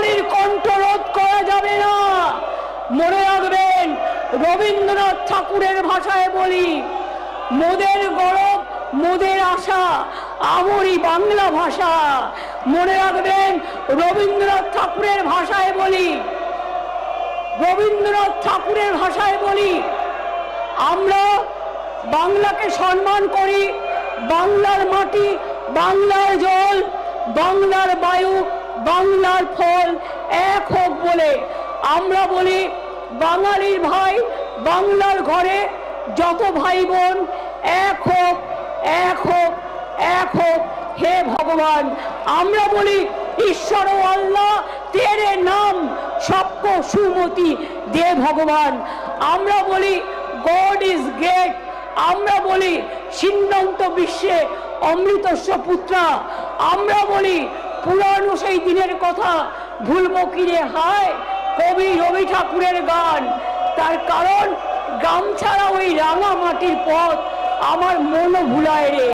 বাঙালির কণ্ঠরোধ করা যাবে না। মনে রাখবেন, রবীন্দ্রনাথ ঠাকুরের ভাষায় বলি, মোদের গরব, মোদের আশা, আমরি বাংলা ভাষা। মনে রাখবেন, রবীন্দ্রনাথ ঠাকুরের ভাষায় বলি, রবীন্দ্রনাথ ঠাকুরের ভাষায় বলি, আমরা বাংলাকে সম্মান করি, বাংলার মাটি, বাংলার জল, বাংলার বায়ু বাংলার ফল এক হোক বলে আমরা বলি বাঙালির ভাই, বাংলার ঘরে যত ভাই বোন এক হোক এক হোক এক হোক, হে ভগবান। আমরা বলি ঈশ্বর ও আল্লাহ, তেরে নাম সপ্য সুমতি, দে ভগবান। আমরা বলি গড ইজ গ্রেট। আমরা বলি সিন্নন্ত বিশ্বে অমৃতস্ব পুত্রা। আমরা বলি পুরানো সেই দিনের কথা ভুলবো কিরে? হায়, কবি রবি ঠাকুরের গান। তার কারণ গামছাড়া ওই রাঙা মাটির পথ। আমার মনও ভুলায় রে।